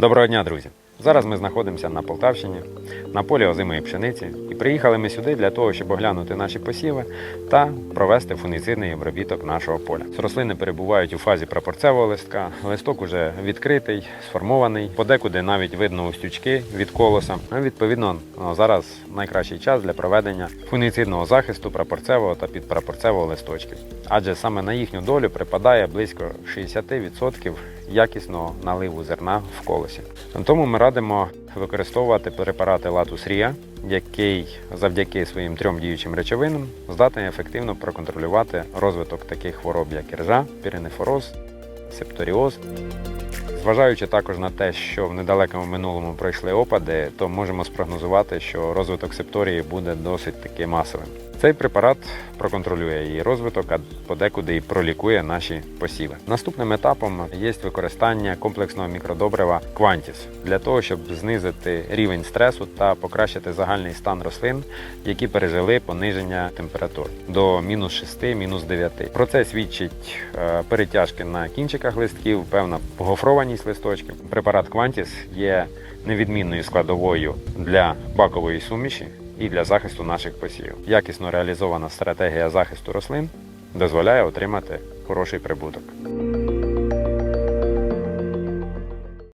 Доброго дня, друзі! Зараз ми знаходимося на Полтавщині, на полі озимої пшениці, і приїхали ми сюди для того, щоб оглянути наші посіви та провести фунгіцидний обробіток нашого поля. Рослини перебувають у фазі прапорцевого листка. Листок уже відкритий, сформований, подекуди навіть видно устючки від колоса. Ну, Відповідно, ну, зараз найкращий час для проведення фунгіцидного захисту прапорцевого та підпрапорцевого листочків, адже саме на їхню долю припадає близько 60% якісного наливу зерна в колосі. Тому ми радимо використовувати препарати Латус Рія, який завдяки своїм трьом діючим речовинам здатний ефективно проконтролювати розвиток таких хвороб, як іржа, піренефороз, септоріоз. Зважаючи також на те, що в недалекому минулому пройшли опади, то можемо спрогнозувати, що розвиток септорії буде досить таки масовим. Цей препарат проконтролює її розвиток, а подекуди і пролікує наші посіви. Наступним етапом є використання комплексного мікродобрива Quantis для того, щоб знизити рівень стресу та покращити загальний стан рослин, які пережили пониження температур до мінус 6, мінус 9. Про це свідчить е, перетяжки на кінчиках листків, певна гофрованість листочків. Препарат Quantis є невідмінною складовою для бакової суміші і для захисту наших посівів. Якісно реалізована стратегія захисту рослин дозволяє отримати хороший прибуток.